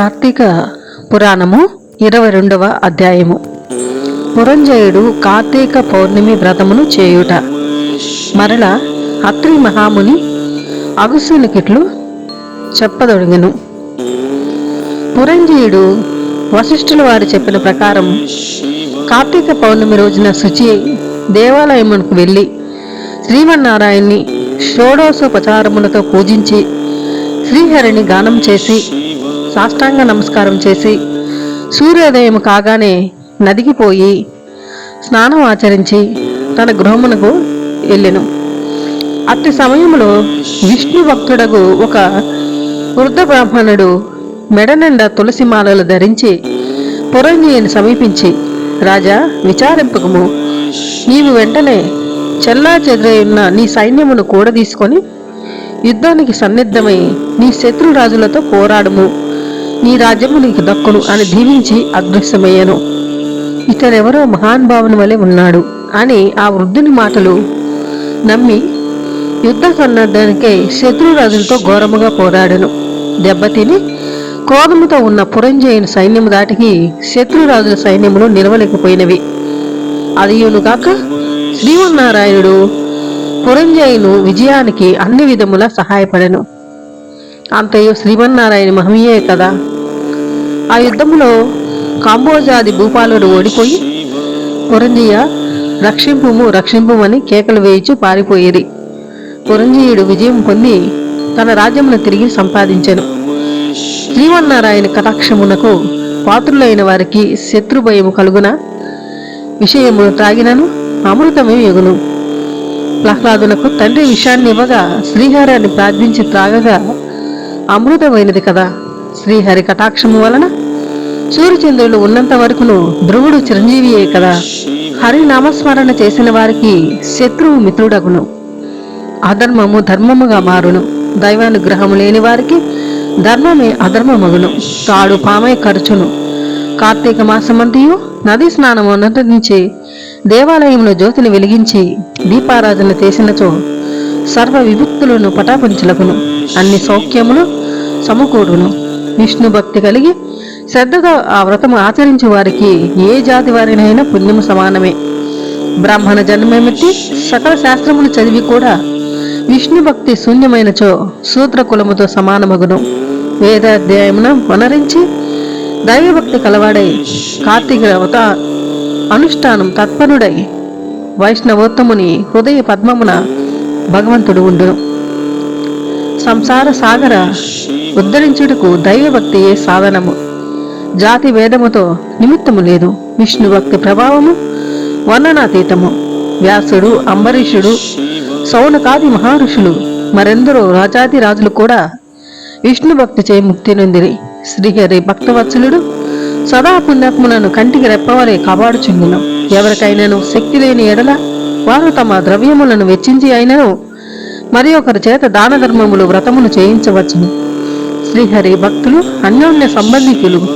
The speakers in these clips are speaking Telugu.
కార్తీక పురాణము ఇరవై రెండవ అధ్యాయము. పురంజయుడు కార్తీక పౌర్ణమి వ్రతమును చేయుట. మరల అత్రి మహాముని అగుసునికిట్లు చెప్పదొడిగను. పురంజయుడు వశిష్ఠుల వారు చెప్పిన ప్రకారం కార్తీక పౌర్ణమి రోజున శుచి దేవాలయమునకు వెళ్ళి శ్రీమన్నారాయణ్ణి షోడోసోపచారములతో పూజించి శ్రీహరిని గానం చేసి సాష్టాంగ నమస్కారం చేసి సూర్యోదయం కాగానే నదికి పోయి స్నానం ఆచరించి తన గృహమునకు వెళ్ళెను. అట్టి సమయంలో విష్ణు భక్తుడకు ఒక వృద్ధ బ్రాహ్మణుడు మెడ నిండా తులసి మాలలు ధరించి పురంజీని సమీపించి రాజా విచారింపకము. నీవు వెంటనే చెల్లా చెదరైన నీ సైన్యమును కూడా తీసుకొని యుద్ధానికి సన్నిద్ధమై నీ శత్రురాజులతో పోరాడము. నీ రాజ్యము నీకు దక్కును అని దీవించి అదృశ్యమయ్యను. మహాన్ మహానుభావుని వలె ఉన్నాడు. అని ఆ వృద్ధుని మాటలు నమ్మి యుద్ధ సన్నద్ధానికై శత్రురాజులతో ఘోరముగా పోరాడను. దెబ్బతిని క్రోధముతో ఉన్న పురంజయుని సైన్యము దాటికి శత్రురాజుల సైన్యములు నిలవలేకపోయినవి. అదియునుగాక శ్రీమన్నారాయణుడు పురంజయును విజయానికి అన్ని విధముల సహాయపడెను. అంతయు శ్రీమన్నారాయణ మహమీయే కదా. ఆ యుద్ధములో కాంబోజాది భూపాలుడు ఓడిపోయి పురంజీయ రక్షింపుము రక్షింపుమని కేకలు వేయిచు పారిపోయేది. పురంజీయుడు విజయం పొంది తన రాజ్యమును తిరిగి సంపాదించెను. శ్రీమన్నారాయణ కటాక్షమునకు పాత్రులైన వారికి శత్రుభయము కలుగున? విషయమును త్రాగినను అమృతమే ఎగును. ప్రహ్లాదునకు తండ్రి విషయాన్ని ఇవ్వగా శ్రీహారాన్ని ప్రార్థించి త్రాగగా అమృతమైనది కదా. శ్రీహరి కటాక్షము వలన సూర్యచంద్రులు ఉన్నంత వరకును ధ్రువుడు చిరంజీవియే కదా. హరి నామస్మరణ చేసిన వారికి శత్రువు మిత్రుడగును. అధర్మము ధర్మముగా మారును. దైవానుగ్రహము లేని వారికి ధర్మమే అధర్మమగును. తాడు పామై ఖర్చును. కార్తీక మాసమంతియు నదీ స్నానము అనుసరించి దేవాలయంలో జ్యోతిని వెలిగించి దీపారాధన చేసినచో సర్వ విభక్తులను పటాపంచులకును అన్ని సౌఖ్యములు సమకూరును విష్ణు భక్తి కలిగి శ్రద్ధగా ఆ వ్రతము ఆచరించే వారికి ఏ జాతి వారినైనా పుణ్యము సమానమే. బ్రాహ్మణ జన్మమెత్తి సకల శాస్త్రములు చదివి కూడా విష్ణు భక్తి శూన్యమైనచో సూత్ర కులముతో సమానమగును. వేదాధ్యాయమున వనరించి దైవభక్తి కలవాడై కార్తీక అవత అనుష్ఠానం తత్పరుడై వైష్ణవోత్తముని హృదయ పద్మమున భగవంతుడు ఉండును. సంసార సాగర ఉద్ధరించుటకు దైవభక్తియే సాధనము. జాతి వేదముతో నిమిత్తము లేదు. విష్ణు భక్తి ప్రభావము వర్ణనాతీతము. వ్యాసుడు అంబరీషుడు సౌనకాది మహర్షులు మరెందరో రాజాది రాజులు కూడా విష్ణు భక్తి చే ముక్తి నొందిరి. శ్రీహరి భక్తవత్సలుడు సదా పుణ్యాత్ములను కంటికి రెప్పవలే కాపాడుచుండును. ఎవరికైనాను శక్తి లేని ఎడల వారు తమ ద్రవ్యములను వెచ్చించి అయినను మరి ఒకరి చేత దాన ధర్మములు వ్రతములు చేయించవచ్చును. శ్రీహరి భక్తులు అన్యోన్య సంబంధికులు.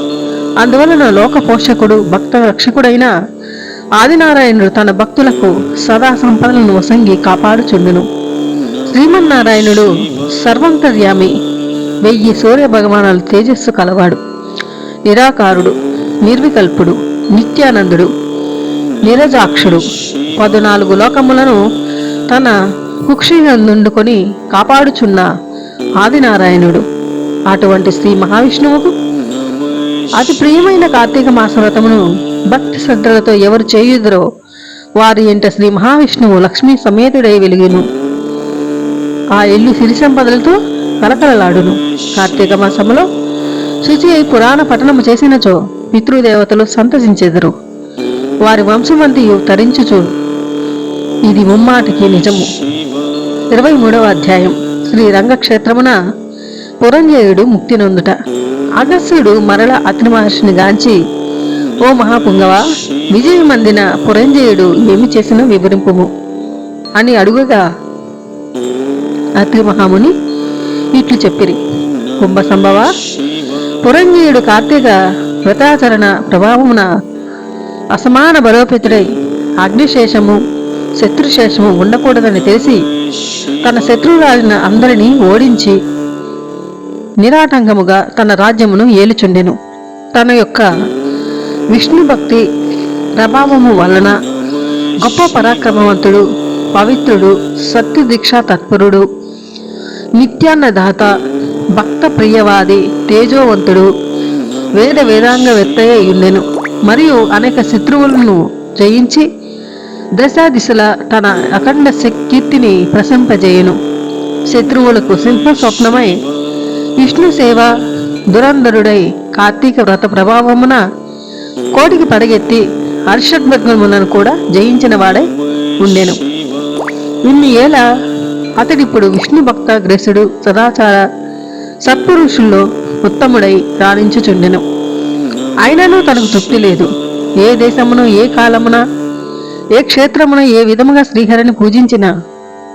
అందువలన లోక పోషకుడు భక్త రక్షకుడైన ఆదినారాయణుడు తన భక్తులకు సదా సంపదలను వసంగి కాపాడుచుండును. శ్రీమన్నారాయణుడు సర్వంతర్యామి వెయ్యి సూర్య భగవానాలు తేజస్సు కలవాడు. నిరాకారుడు నిర్వికల్పుడు నిత్యానందుడు నిరజాక్షుడు. పదునాలుగు లోకములను తన కుక్షినందుకొని కాపాడుచున్న ఆదినారాయణుడు. అటువంటి శ్రీ మహావిష్ణువుకు అతి ప్రియమైన కార్తీక మాస వ్రతమును భక్తి శ్రద్ధలతో ఎవరు చేయుదరో వారి ఇంట శ్రీ మహావిష్ణువు లక్ష్మీ సమేతుడై వెలుగును. ఆ ఇల్లు సిరి సంపదలతో కలకలలాడును. కార్తీక మాసములో శుచి అయి పురాణ పఠనము చేసినచో పితృదేవతలు సంతసించెదరు. వారి వంశమంతియు తరించుచు ఇది ముమ్మాటికి నిజము. ఇరవై మూడవ అధ్యాయం. శ్రీ రంగక్షేత్రమున పురంజయుడు ముక్తి నొందుట. అగస్యుడు మరల అతని మహర్షిని గాంచి ఓ మహాపుంగవ విజయమందిన పురంజయుడు ఏమి చేసినా వివరింపుము అని అడుగగా అత్రి మహాముని ఇట్లు చెప్పిరి. కుంభ సంభవ పురంజయుడు కార్తీక వ్రతాచరణ ప్రభావమున అసమాన బలోపేతుడై అగ్నిశేషము శత్రుశేషము ఉండకూడదని తెలిసి తన శత్రువురాలిన అందరినీ ఓడించి నిరాటంకముగా తన రాజ్యమును ఏలుచుండెను. తన యొక్క విష్ణు భక్తి ప్రభావము వలన గొప్ప పరాక్రమవంతుడు పవిత్రుడు సత్యదీక్షా తత్పరుడు నిత్యాన్నదాత భక్త ప్రియవాది తేజోవంతుడు వేద వేదాంగ ఉండెను మరియు అనేక శత్రువులను జయించి దశాదిశల తన అఖండ కీర్తిని ప్రశంపజేయును. శత్రువులకు శిల్ప స్వప్నమై విష్ణు సేవ దురంధరుడై కార్తీక వ్రత ప్రభావమున కోటికి పడగెత్తి హర్షద్వర్గములను కూడా జయించిన వాడై ఉండెను. ఇన్ని ఏళ్ళ అతడిప్పుడు విష్ణు భక్త గ్రసుడు సదాచార సత్పురుషుల్లో ఉత్తముడై రాణించుచుండెను. అయినను తనకు తృప్తి లేదు. ఏ దేశమును ఏ కాలమున ఏ క్షేత్రమున ఏ విధముగా శ్రీహరిని పూజించిన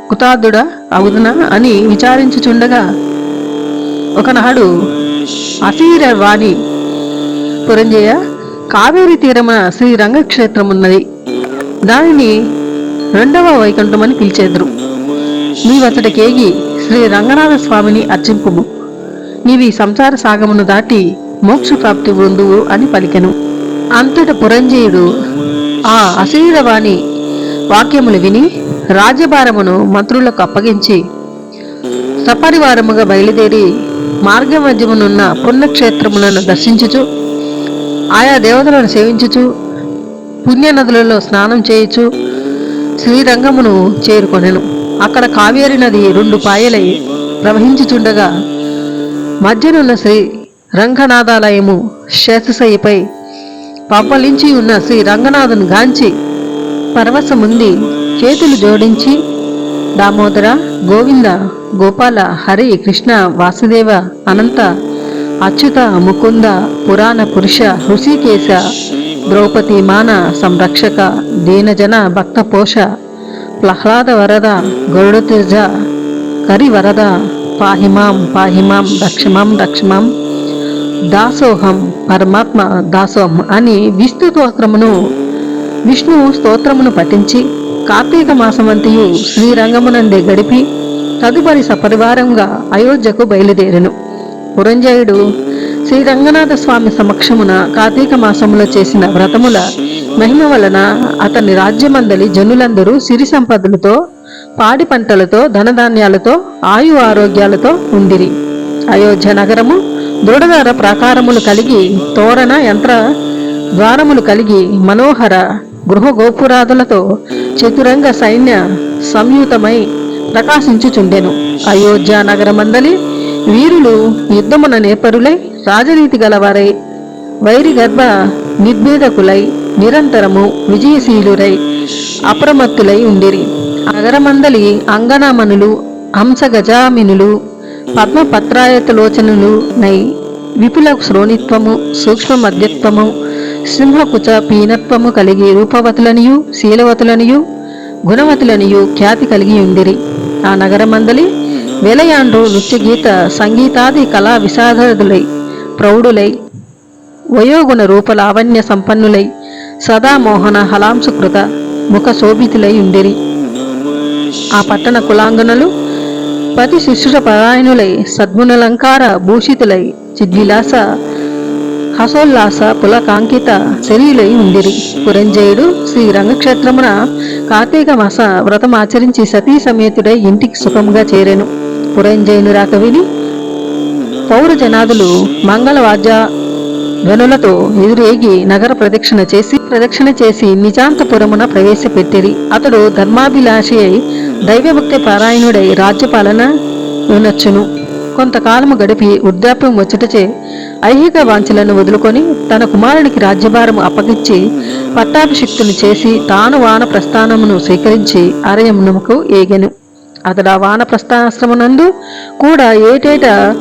కుతార్థుడా అవుదునా అని విచారించుచుండగా ఒకనాడు అసీర వాణి పురంజయ కావేరి తీరమున శ్రీ రంగక్షేత్రమున్నది దానిని రెండవ వైకుంఠమని పిలిచేద్రు. నీవతడికేగి శ్రీ రంగనాథ స్వామిని అర్చింపుము. నీవి సంసార సాగమును దాటి మోక్ష ప్రాప్తి పొందువు అని పలికెను. అంతట పురంజయుడు ఆ అశరీరవాణి వాక్యములు విని రాజ్యభారమును మంత్రులకు అప్పగించి సపరివారముగా బయలుదేరి మార్గ మధ్యమునున్న పుణ్యక్షేత్రములను దర్శించుచు ఆయా దేవతలను సేవించుచు పుణ్యనదులలో స్నానం చేయుచు శ్రీరంగమును చేరుకొనెను. అక్కడ కావేరి నది రెండు పాయలై ప్రవహించుచుండగా మధ్యనున్న శ్రీ రంగనాథాలయము శేషశయ్యపై పాపలించి ఉన్న శ్రీ రంగనాథుని గాంచి పరవశముంది చేతులు జోడించి దామోదర గోవింద గోపాల హరి కృష్ణ వాసుదేవ అనంత అచ్యుత ముకుంద పురాణ పురుష హృషికేశ ద్రౌపది మాన సంరక్షక దీనజన భక్త పోష ప్రహ్లాద వరద గరుడతేజ కరి వరద పాహిమాం పాహిమాం రక్షమాం రక్షమాం దాసోహం పరమాత్మ దాసోహం అని విష్ణు స్తోత్రమును విష్ణు స్తోత్రమును పఠించి కార్తీక మాసమంతియు శ్రీరంగమునందే గడిపి తదుపరి సపరివారంగా అయోధ్యకు బయలుదేరెను. పురంజయుడు శ్రీ రంగనాథ స్వామి సమక్షమున కార్తీక మాసములో చేసిన వ్రతముల మహిమ వలన అతని రాజ్యమందలి జనులందరూ సిరి సంపదలతో పాడి పంటలతో ధనధాన్యాలతో ఆయు ఆరోగ్యాలతో ఉండిరి. అయోధ్య నగరము దృఢదార ప్రాకారములు కలిగి తోరణ యంత్ర ద్వారములు కలిగి మనోహర గృహ గోపురాదులతో చతురంగ సైన్య సంయుతమై ప్రకాశించుచుండెను. అయోధ్య నగరమందలి వీరులు యుద్ధమున నేపరులై రాజనీతి గలవారై వైరి గర్భ నిర్భేదకులై నిరంతరము విజయశీలురై అప్రమత్తులై ఉండిరి. నగరమందలి అంగనామనులు హంస గజామినులు పద్మ పత్రాయతలోచనులు నై విపుల శ్రోణిత్వము సూక్ష్మ మధ్యత్వము సింహకుచ పీనత్వము కలిగి రూపవతులనియు శీలవతులనియు గుణవతులనియు ఖ్యాతి కలిగి ఉండిరి ఆ నగరమందలి వెలయాండ్రు నృత్యగీత సంగీతాది కళా విశారదులై ప్రౌఢులై వయోగుణ రూప లావణ్య సంపన్నులై సదామోహన హలాంసుకృత ముఖ శోభితులై ఉండిరి ఆ పట్టణ కులాంగనలు పతి శిష్యుల పరాయణులై సద్గుణలంకార భూషితులై చిద్విలాస హసోల్లాస పులకాంకిత శరీరులై ఉందిరి పురంజయుడు శ్రీ రంగక్షేత్రమున కార్తీక మాస వ్రతం ఆచరించి సతీ సమేతుడై ఇంటికి సుఖంగా చేరెను. పురంజయుని రాక విని పౌర జనాదులు మంగళవాద్య ధ్వనులతో ఎదురేగి నగర ప్రదక్షిణ చేసి ప్రదక్షిణ చేసి నిజాంతపురమున ప్రవేశపెట్టిరి. అతడు ధర్మాభిలాషి అయి దైవభక్తి పారాయణుడై రాజ్యపాలన వినొచ్చును కొంతకాలము గడిపి వృద్ధాప్యం వచ్చుటచే ఐహిక వాంఛలను వదులుకొని తన కుమారునికి రాజ్యభారము అప్పగించి పట్టాభిషిక్తుని చేసి తాను వాన ప్రస్థానమును స్వీకరించి అరయమునకు ఏగెను. అతడు ఆ వాన ప్రస్థానాశ్రమనందు కూడా ఏటేటా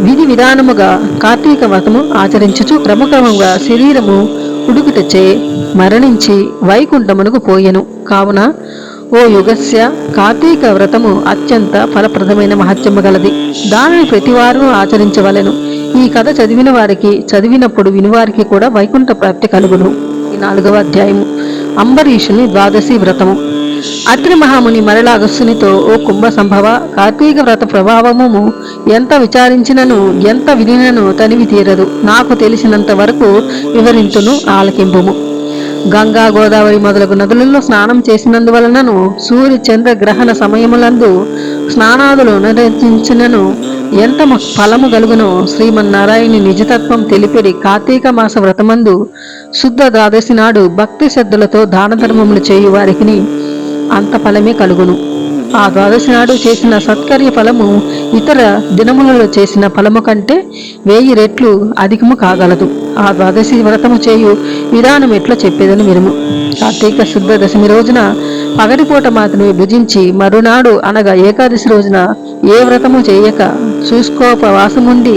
విధి విధానముగా కార్తీక వ్రతము ఆచరించుచు క్రమక్రమంగా శరీరము ఉడుకుటచే మరణించి వైకుంఠమునకు పోయెను. కావున ఓ యుగస్య కార్తీక వ్రతము అత్యంత ఫలప్రదమైన మహత్యము గలది. దానిని ప్రతివారు ఆచరించవలెను. ఈ కథ చదివిన వారికి చదివినప్పుడు వినివారికి కూడా వైకుంఠ ప్రాప్తి కలుగును. ఈ నాలుగవ అధ్యాయము. అంబరీషుని ద్వాదశి వ్రతము. అత్రి మహాముని మరలా అగస్సునితో ఓ కుంభ సంభవ కార్తీక వ్రత ప్రభావము ఎంత విచారించినను ఎంత వినినను తనివి తీరదు. నాకు తెలిసినంత వరకు వివరింతును ఆలకింపుము. గంగా గోదావరి మొదలగు నదులలో స్నానం చేసినందువలనను సూర్య చంద్ర గ్రహణ సమయములందు స్నానాదులు నిర్వహించినను ఎంత ఫలము గలుగునో శ్రీమన్నారాయణి నిజతత్వం తెలిపిడి కార్తీక మాస వ్రతమందు శుద్ధ ద్వాదశి నాడు భక్తి శ్రద్ధలతో దాన ధర్మములు చేయు వారికి అంత ఫలమే కలుగును. ఆ ద్వాదశి నాడు చేసిన సత్కర్య ఫలము ఇతర దినములలో చేసిన ఫలము కంటే వెయ్యి రెట్లు అధికము కాగలదు. ఆ ద్వాదశి వ్రతము చేయు విధానం ఎట్లా చెప్పేదని వినుము. కార్తీక శుద్ధ దశమి రోజున పగటిపూట మాత్రమే భుజించి మరునాడు అనగా ఏకాదశి రోజున ఏ వ్రతము చేయక చూసుకోపవాసముండి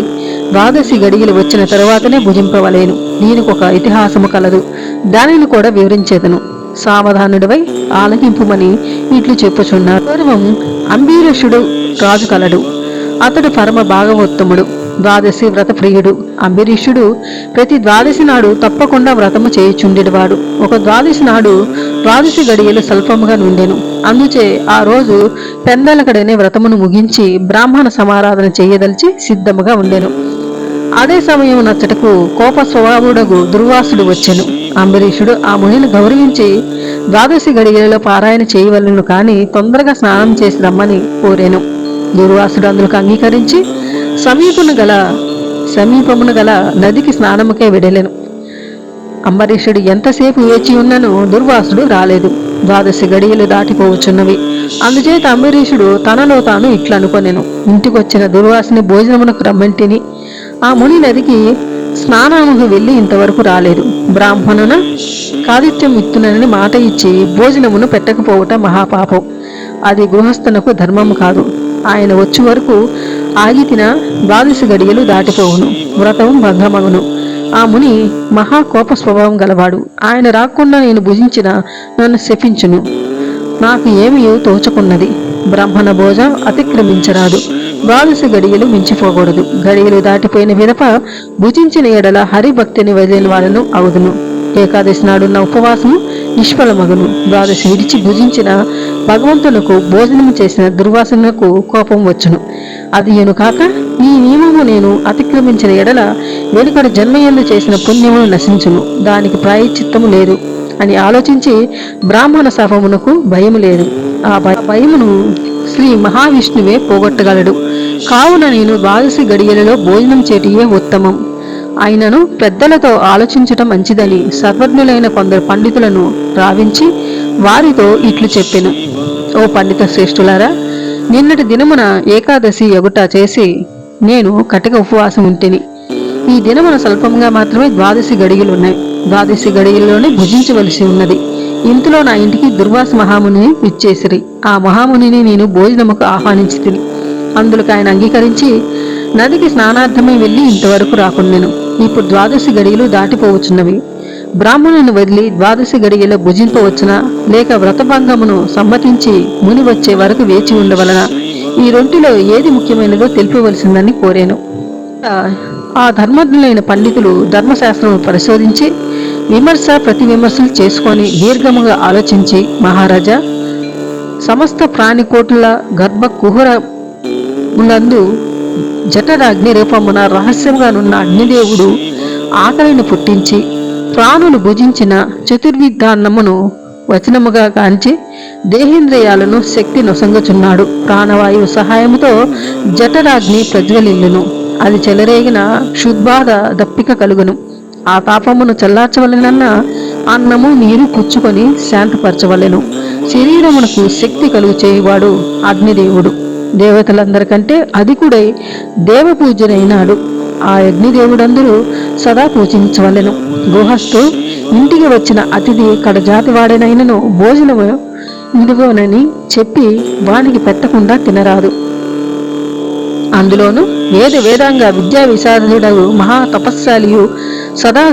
ద్వాదశి గడియలు వచ్చిన తరువాతనే భుజింపవలేను. దీనికి ఒక ఇతిహాసము కలదు. దానిని కూడా వివరించేదను. సావధానుడివై ఆలకింపుమని ఇట్లు చెప్పుచున్నారు పూర్వం అంబీరషుడు రాజు కలడు. అతడు పరమ భాగవోత్తముడు ద్వాదశి వ్రత ప్రియుడు అంబరీషుడు ప్రతి ద్వాదశి నాడు తప్పకుండా వ్రతము చేయుచుండేవాడు ఒక ద్వాదశి నాడు ద్వాదశి గడియలు స్వల్పముగా నుండెను. అందుచే ఆ రోజు పెందలకడనే వ్రతమును ముగించి బ్రాహ్మణ సమారాధన చేయదలిచి సిద్ధముగా ఉండెను. అదే సమయం నచ్చటకు కోప స్వభావుడకు దుర్వాసుడు వచ్చెను. అంబరీషుడు ఆ మునిని గౌరవించి ద్వాదశి గడియలలో పారాయణ చేయవలను కానీ తొందరగా స్నానం చేసి రమ్మని కోరాను. దుర్వాసుడు అందులకు అంగీకరించి సమీపమున గల సమీపమున గల నదికి స్నానముకే విడలేను. అంబరీషుడు ఎంతసేపు వేచి ఉన్నను దుర్వాసుడు రాలేదు. ద్వాదశి గడియలు దాటిపోవచ్చున్నవి. అందుచేత అంబరీషుడు తనలో తాను ఇట్లనుకొనెను. ఇంటికొచ్చిన దుర్వాసుని భోజనమునకు రమ్మంటిని. ఆ ముని నదికి స్నానానికి వెళ్ళి ఇంతవరకు రాలేదు. బ్రాహ్మణున కాదిత్యం ఇత్తునని మాట ఇచ్చి భోజనమును పెట్టకపోవటం మహాపాపం. అది గృహస్థునకు ధర్మము కాదు. ఆయన వచ్చే వరకు ఆగి తిన గడియలు దాటిపోవును. వ్రతం భంగమగును. ఆ ముని మహా కోప స్వభావం గలవాడు. ఆయన రాకుండా నేను భుజించిన నన్ను శపించును. నాకు ఏమీ తోచుకున్నది. బ్రాహ్మణ భోజ అతిక్రమించరాదు. ద్వాదశి గడియలు మించిపోకూడదు. గడియలు దాటిపోయిన విదప భుజించిన ఎడల హరిభక్తిని వదిలిన వాళ్ళను అవుదును. ఏకాదశి నాడున్న ఉపవాసము నిష్ఫలమగును. ద్వాదశి విడిచి భుజించిన భగవంతునకు భోజనం చేసిన దుర్వాసనకు కోపం వచ్చును. అది కాక ఈ నియమము నేను అతిక్రమించిన ఎడల వెనుకడు జన్మయందు చేసిన పుణ్యమును నశించును. దానికి ప్రాయచిత్తము లేదు అని ఆలోచించి బ్రాహ్మణ శాపమునకు భయము లేదు. ఆ భయ- భయమును శ్రీ మహావిష్ణువే పోగొట్టగలడు. కావున నేను ద్వాదశి గడియలలో భోజనం చేటియే ఉత్తమం. ఆయనను పెద్దలతో ఆలోచించటం మంచిదని సర్వజ్ఞులైన కొందరు పండితులను రావించి వారితో ఇట్లు చెప్పెను. ఓ పండిత శ్రేష్ఠులారా నిన్నటి దినమున ఏకాదశి ఎగుట చేసి నేను కటిక ఉపవాసం ఉంటిని. ఈ దినమున స్వల్పంగా మాత్రమే ద్వాదశి గడియలు ఉన్నాయి ద్వాదశి గడియల్లోనే భుజించవలసి ఉన్నది. ఇంతలో నా ఇంటికి దుర్వాస మహామునిని ఇచ్చేసిరి ఆ మహామునిని నేను భోజనముకు ఆహ్వానించి తిని అందులకు ఆయన అంగీకరించి నదికి స్నానార్థమై వెళ్ళి ఇంతవరకు రాకుండెను. ఇప్పుడు ద్వాదశి గడియలు దాటిపోవచ్చున్నవి. బ్రాహ్మణుని వదిలి ద్వాదశి గడియలో భుజింపవచ్చున? లేక వ్రతభంగమును సమ్మతించి ముని వచ్చే వరకు వేచి ఉండవలన? ఈ రొంటిలో ఏది ముఖ్యమైనదో తెలిపవలసిందని కోరాను. ఆ ధర్మజ్ఞులైన పండితులు ధర్మశాస్త్రము పరిశోధించి విమర్శ ప్రతి విమర్శలు చేసుకొని దీర్ఘముగా ఆలోచించి మహారాజా సమస్త ప్రాణికోట్ల గర్భ కుహర ముందు జఠరాగ్ని రూపమున రహస్యంగానున్న అగ్నిదేవుడు ఆకలిని పుట్టించి ప్రాణులు భుజించిన చతుర్విధాన్నమును వచనముగా కాంచి దేహేంద్రియాలను శక్తి నొసంగుచున్నాడు. ప్రాణవాయువు సహాయముతో జఠరాగ్ని ప్రజ్వలిల్లును అది చెలరేగిన క్షుద్బాధ దప్పిక కలుగును. ఆ తాపమును చల్లార్చవలెనన్న అన్నము నీరు పుచ్చుకొని శాంతపరచవలెను. శరీరమునకు శక్తి కలుగు చేయువాడు అగ్నిదేవుడు. దేవతలందరికంటే అధికుడై దేవపూజనైనాడు. ఆ అగ్నిదేవుడందరూ సదా పూజించవలెను. గృహస్థు ఇంటికి వచ్చిన అతిథి కడజాతి వాడనైనను భోజనము ఇదిగోనని చెప్పి వానికి పెట్టకుండా తినరాదు. అందులోను వేద వేదాంగ విద్యా విశారదుడగు మహా తపస్శాలియు సదా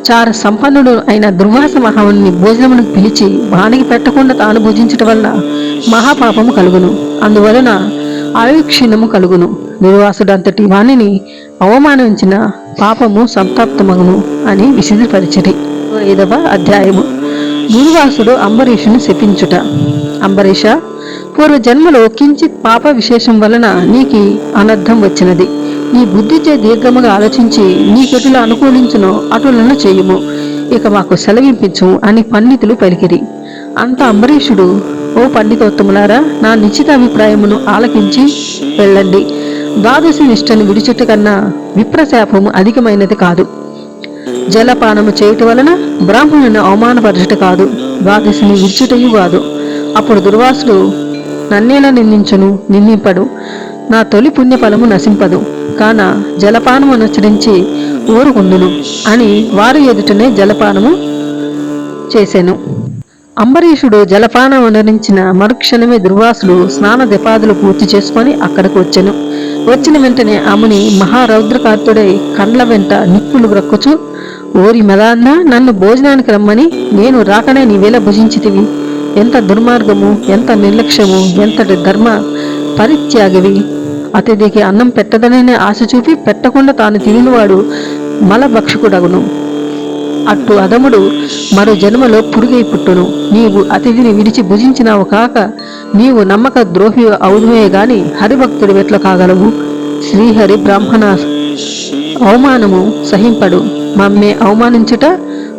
చార సంపన్నుడు అయిన దుర్వాస మహాముని భోజనమును పిలిచి వానికి పెట్టకుండా తాను భుజించటం వల్ల మహాపాపము కలుగును. అందువలన ఆయుక్షీణము కలుగును. దుర్వాసుడంతటి వాణిని అవమానించిన పాపము సంతాప్తమగును అని విశదపరిచిరి ఐదవ అధ్యాయము. దుర్వాసుడు అంబరీషుని శపించుట. అంబరీష పూర్వ జన్మలో కించిత్ పాప విశేషం వలన నీకి అనర్థం వచ్చినది. నీ బుద్ధిచే దీర్ఘముగా ఆలోచించి నీకెటులు అనుకూలించునో అటులను చేయుము. ఇక మాకు సెలవింపించు అని పండితులు పలికిరి. అంత అంబరీషుడు ఓ పండితోత్తములారా నా నిశ్చిత అభిప్రాయమును ఆలకించి వెళ్ళండి. ద్వాదశి నిష్టను విడిచుట కన్నా విప్రశాపము అధికమైనది కాదు. జలపానము చేయుట వలన బ్రాహ్మణుని అవమానపరచుట కాదు. ద్వాదశిని విడిచుటయు కాదు. అప్పుడు దుర్వాసుడు నన్నేలా నిందించును? నిందింపడు. నా తొలి పుణ్యఫలము నశింపదు. కాన జలపానము అనుసరించి ఊరుకుందును అని వారి ఎదుటనే జలపానము చేసెను. అంబరీషుడు జలపానం అనురించిన మరుక్షణమే దుర్వాసులు స్నాన దపాదులు పూర్తి చేసుకొని అక్కడికి వచ్చాను. వచ్చిన వెంటనే ఆమెని మహారౌద్రకార్తుడై కండ్ల వెంట నిప్పులు బ్రక్కుచు ఓరి మదాన్న నన్ను భోజనానికి రమ్మని నేను రాకనే నీవేళ భుజించితివి. ఎంత దుర్మార్గము ఎంత నిర్లక్ష్యము ఎంతటి ధర్మ పరిత్యాగవి. అతిథికి అన్నం పెట్టదననే ఆశ చూపి పెట్టకుండా తాను తినినవాడు మలభక్షకుడగును. అట్టు అదముడు మరో జన్మలో పురుగై పుట్టును. నీవు అతిథిని విడిచి భుజించినావు కాక నీవు నమ్మక ద్రోహి అవుదుమే గాని హరిభక్తుడు వెట్ల కాగలవు. శ్రీహరి బ్రాహ్మణ అవమానము సహింపడు. మమ్మే అవమానించుట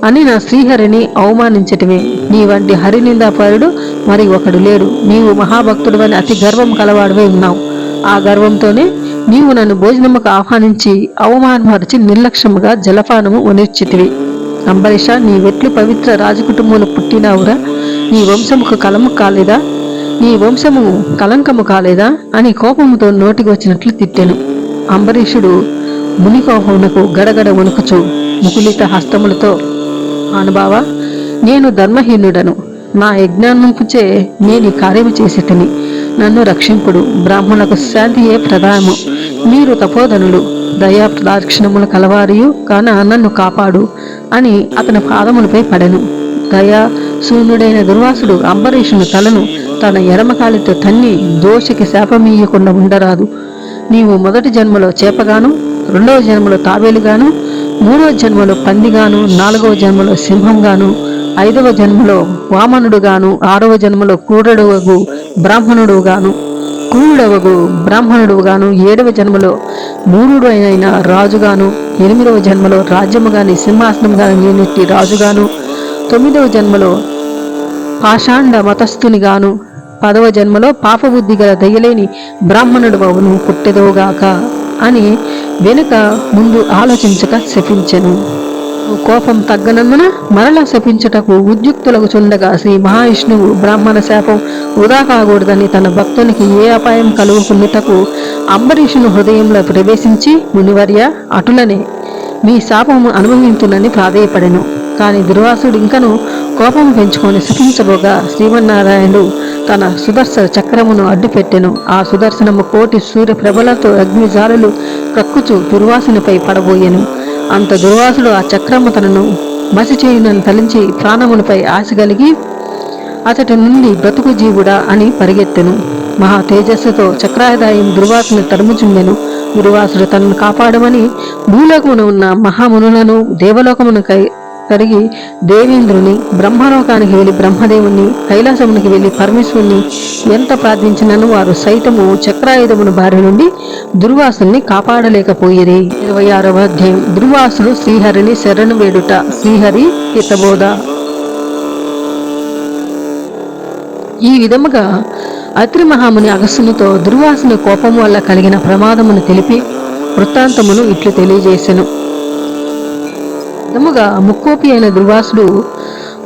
అని నా శ్రీహరిని అవమానించటమే. నీ వంటి హరినిందాపరుడు మరి ఒకడు లేడు. నీవు మహాభక్తుడు అని అతి గర్వం కలవాడివై ఉన్నావు. ఆ గర్వంతోనే నీవు నన్ను భోజనముకు ఆహ్వానించి అవమానపరిచి నిర్లక్ష్యముగా జలపానము వనిర్చితివి. అంబరీష నీ వెట్లు పవిత్ర రాజకుటుంబంలో పుట్టినావురా. నీ వంశముకు కలము కాలేదా? నీ వంశము కలంకము కాలేదా? అని కోపముతో నోటికి వచ్చినట్లు తిట్టెను. అంబరీషుడు మునికోపమునకు గడగడ వణుకుచు ముకులిత హస్తములతో అనుభావ నేను ధర్మహీనుడను. నా యజ్ఞానంపుచే నేను ఈ కార్యము చేసేటని. నన్ను రక్షింపుడు. బ్రాహ్మణులకు శాంతియే ప్రధానము. మీరు తపోధనులు దయా ప్రదాక్షిణములు కలవారియు కాన నన్ను కాపాడు అని అతని పాదములపై పడెను. దయా శూన్యుడైన దుర్వాసుడు అంబరీషుని తలను తన ఎడమకాలితో తన్ని దోషికి శాపమీయకుండా ఉండరాదు. నీవు మొదటి జన్మలో చేపగాను రెండవ జన్మలో తాబేలుగాను మూడవ జన్మలో పందిగాను నాలుగవ జన్మలో సింహంగాను ఐదవ జన్మలో వామనుడుగాను ఆరవ జన్మలో క్రూరుడవగు బ్రాహ్మణుడుగాను కురుడవగు బ్రాహ్మణుడుగాను ఏడవ జన్మలో మూరుడు అయిన రాజుగాను ఎనిమిదవ జన్మలో రాజ్యముగాని సింహాసనం రాజుగాను తొమ్మిదవ జన్మలో పాషాండ మతస్థునిగాను పదవ జన్మలో పాపబుద్ధి గల దయ్యలేని బ్రాహ్మణుడు బాబును పుట్టెదోగాక అని వెనుక ముందు ఆలోచించక శపించెను. కోపం తగ్గనందున మరల శపించుటకు ఉద్యుక్తులకు చుండగా శ్రీ మహావిష్ణువు బ్రాహ్మణ శాపం వృధా కాకూడదని తన భక్తునికి ఏ అపాయం కలుగుకున్నటకు అంబరీషుని హృదయంలో ప్రవేశించి మునివర్య అటులనే మీ శాపము అనుభవించునని ప్రాధేయపడెను. కానీ దుర్వాసుడు ఇంకను కోపం పెంచుకొని శపించబోగా శ్రీమన్నారాయణుడు తన సుదర్శన చక్రమును అడ్డుపెట్టెను. ఆ సుదర్శనము కోటి సూర్య ప్రభలతో కక్కుచు దుర్వాసునిపై పడబోయెను. అంత దుర్వాసుడు ఆ చక్రము తనను మసి చేయునని తలించి ప్రాణములపై ఆశ కలిగి అతడి నుండి బ్రతుకు జీవుడా అని పరిగెత్తెను. మహా తేజస్సుతో చక్రాయుధాయం దుర్వాసుని తరుముచుండెను. దుర్వాసుడు తనను కాపాడమని భూలోకమున ఉన్న మహామునులను దేవలోకమునకై కడిగి దేవేంద్రుని బ్రహ్మలోకానికి వెళ్ళి బ్రహ్మదేవుని కైలాసమునికి వెళ్ళి పరమేశ్వరుని ఎంత ప్రార్థించినను వారు సైతము చక్రాయుధమును బారి నుండి దుర్వాసుల్ని కాపాడలేకపోయేది. ఇరవై ఆరవ అధ్యాయం. దుర్వాసుడు శ్రీహరిని శరణు వేడుట శ్రీహరి హితబోధ. ఈ విధముగా అత్రి మహాముని అగస్సునితో దుర్వాసుని కోపం వల్ల కలిగిన ప్రమాదమును తెలిపి వృత్తాంతమును ఇట్లు తెలియజేసెను. విధముగా ముక్కోపి అయిన దుర్వాసుడు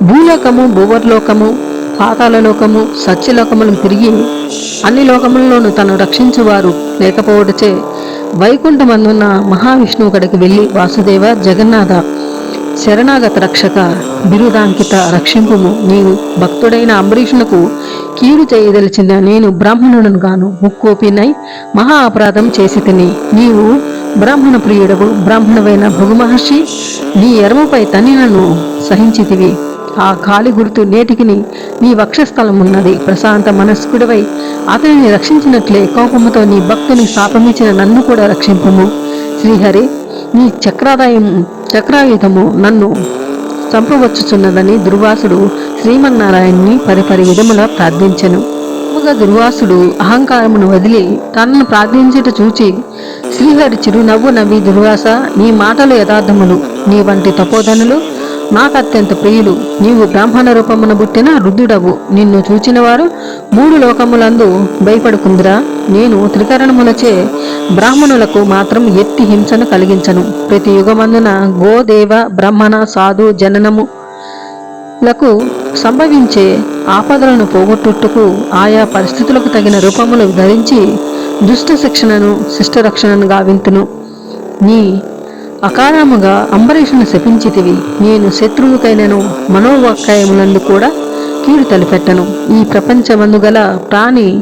భూలోకము భూవర్లోకము పాతాళలోకము సత్యలోకములను తిరిగి అన్ని లోకములలోనూ తను రక్షించువారు లేకపోవటచే వైకుంఠమందున్న మహావిష్ణువు కడికి వెళ్ళి వాసుదేవ జగన్నాథ శరణాగత రక్షక బిరుదాంకిత రక్షింపుము. నీవు భక్తుడైన అంబరీషునకు కీడు చేయదలిచిన నేను బ్రాహ్మణుడను గాను ముక్కోపినై మహా అపరాధం చేసి తిని నీవు బ్రాహ్మణ ప్రియుడవు బ్రాహ్మణువైన భృగుమహర్షి నీ ఎరముపై నన్ను సహించితివి. ఆ కాలి గుర్తు నేటికిని నీ వక్షస్థలం ఉన్నది ప్రశాంత మనస్కుడివై అతనిని రక్షించినట్లే కోపముతో నీ భక్తుని శాపమిచ్చిన నన్ను కూడా రక్షింపము. శ్రీహరి నీ చక్రాదాయం చక్రాయుధము నన్ను చంపవచ్చుచున్నదని దుర్వాసుడు శ్రీమన్నారాయణ్ణి పరిపరి విధముల ప్రార్థించెను. ముగ దుర్వాసుడు అహంకారమును వదిలి తనను ప్రార్థించుట చూచి శ్రీహరి చిరునవ్వు నవ్వి దుర్వాస నీ మాటలు యథార్థములు నీ వంటి తపోధనులు నాకు అత్యంత ప్రియులు. నీవు బ్రాహ్మణ రూపమున పుట్టిన రుద్రుడవు. నిన్ను చూచిన వారు మూడు లోకములందు భయపడుకుందిరా. నేను త్రికరణములచే బ్రాహ్మణులకు మాత్రం ఎత్తి హింసను కలిగించను. ప్రతి యుగమందున గోదేవ బ్రాహ్మణ సాధు జననము లకు సంభవించే ఆపదలను పోగొట్టుటకు ఆయా పరిస్థితులకు తగిన రూపములు ధరించి దుష్ట శిక్షణను శిష్ట రక్షణను గావింతును నీ అకారముగా అంబరీషుని శపించితివి. నేను శత్రువుకైనను మనోవాక్కాయములందు కూడా కీడు తలిపెట్టను. ఈ ప్రపంచమందు గల ప్రాణి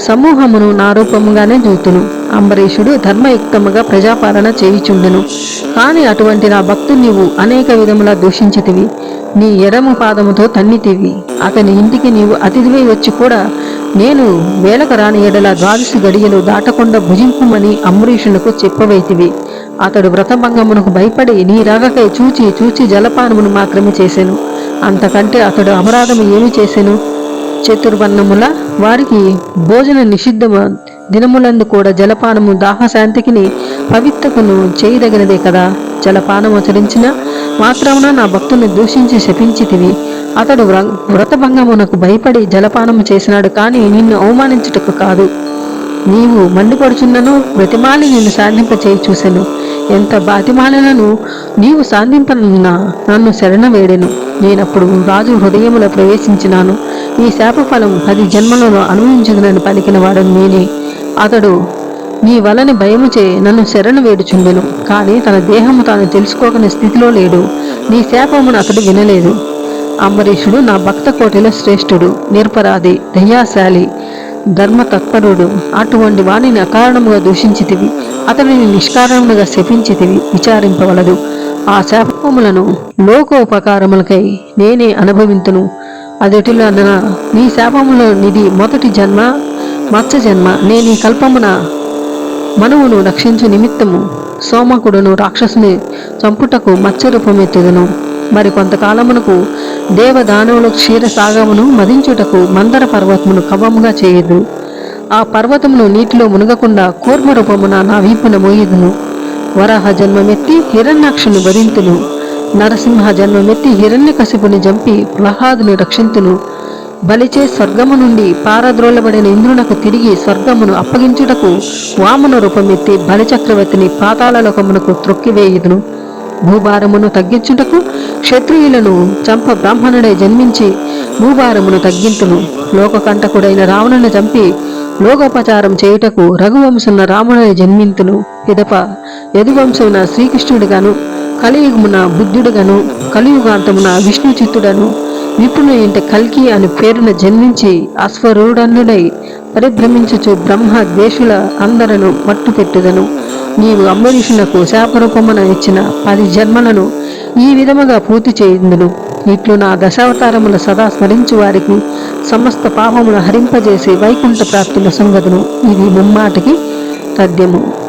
సమూహమును నా రూపముగానే చూతును. అంబరీషుడు ధర్మయుక్తముగా ప్రజాపాలన చేయుచుండెను. కాని అటువంటి నా భక్తు నీవు అనేక విధముల దూషించితివి. నీ ఎడమ పాదముతో తన్నితివి. అతని ఇంటికి నీవు అతిథివై వచ్చి కూడా నేను వేలకు రాని ఎడల ద్వాదశి గడియలు దాటకుండా భుజింపుమని అంబరీషునకు చెప్పవైతివి. అతడు వ్రతభంగమునకు భయపడి నీ రాగకై చూచి చూచి జలపానమును మాత్రమే చేశాను అంతకంటే అతడు అపరాధము ఏమి చేశాను చతుర్వర్ణముల వారికి భోజన నిషిద్ధము దినములందు కూడా జలపానము దాహశాంతికిని పవిత్రకును చేయదగినదే కదా? జలపానం ఆచరించిన మాత్రమున నా భక్తుని దూషించి శపించితివి. అతడు వ్రతభంగమునకు భయపడి జలపానము చేసినాడు కానీ నిన్ను అవమానించుటకు కాదు. నీవు మండిపడుచున్నను బ్రతిమాలి నిన్ను సాధింప చేయి చూసెను. ఎంత బాతిమాలినను నీవు సాధింపనున్నా నన్ను శరణ వేడెను. నేనప్పుడు రాజు హృదయములో ప్రవేశించినాను. ఈ శాపఫలం పది జన్మలలో అనుభవించదనని పలికిన వాడు నేనే. అతడు నీ వలని భయముచే నన్ను శరణు వేడుచుండెను. కానీ తన దేహము తాను తెలుసుకోకని స్థితిలో లేడు. నీ శాపమును అతడు వినలేదు. అంబరీషుడు నా భక్త కోటిలో శ్రేష్ఠుడు నిరపరాధి దయాశాలి ధర్మ తత్పరుడు అటువంటి వాణిని అకారణముగా దూషించితివి. అతడిని నిష్కారణముగా శపించితివి. విచారింపవలదు. ఆ శాపములను లోకోపకారములకై నేనే అనుభవింతును. అదెటులన నీ శాపములో నిధి మొదటి జన్మ మత్స్య జన్మ. నేను ఈ కల్పమున మనువును రక్షించు నిమిత్తము సోమకుడును రాక్షసుని చంపుటకు మత్స్య రూపమెత్తుదును మరి కొంతకాలమునకు దేవదానవులు క్షీరసాగమును మదించుటకు మందర పర్వతమును కవముగా చేయదు ఆ పర్వతమును నీటిలో మునగకుండా కూర్మ రూపమున నా వీపున మోయుదును. వరాహ జన్మమెత్తి హిరణ్యాక్షుని వధింతును. నరసింహ జన్మమెత్తి హిరణ్యకశిపుని జంపి ప్రహ్లాదుని రక్షింతును. బలిచే స్వర్గము నుండి పారద్రోలబడిన ఇంద్రునకు తిరిగి స్వర్గమును అప్పగించుటకు వామన రూపమెత్తి బలిచక్రవర్తిని పాతాళలోకమునకు త్రొక్కివేయుదును. భూభారమును తగ్గించుటకు క్షత్రియులను చంప బ్రాహ్మణుడై జన్మించి భూభారమును తగ్గింతును. లోకకంటకుడైన రావణుని చంపి లోకోపచారం చేయుటకు రఘువంశున్న రాముడై జన్మింతును. పిదప యదువంశమున శ్రీకృష్ణుడిగాను కలియుగమున బుద్ధుడుగాను కలియుగాంతమున విష్ణుచిత్తుడను చిత్తుడను ఇంటి ఇంట కల్కి అని పేరున జన్మించి అశ్వరూఢనుడై పరిభ్రమించుచు బ్రహ్మ ద్వేషుల అందరను మట్టుపెట్టుదను. నీవు అంబరీషునకు శాపరూపమున ఇచ్చిన పది జన్మలను ఈ విధముగా పూర్తి చేయుదును. ఇట్లు నా దశావతారముల సదా స్మరించు వారికి సమస్త పాపమును హరింపజేసి వైకుంఠ ప్రాప్తిని సంగతును ఇది ముమ్మాటికి తథ్యము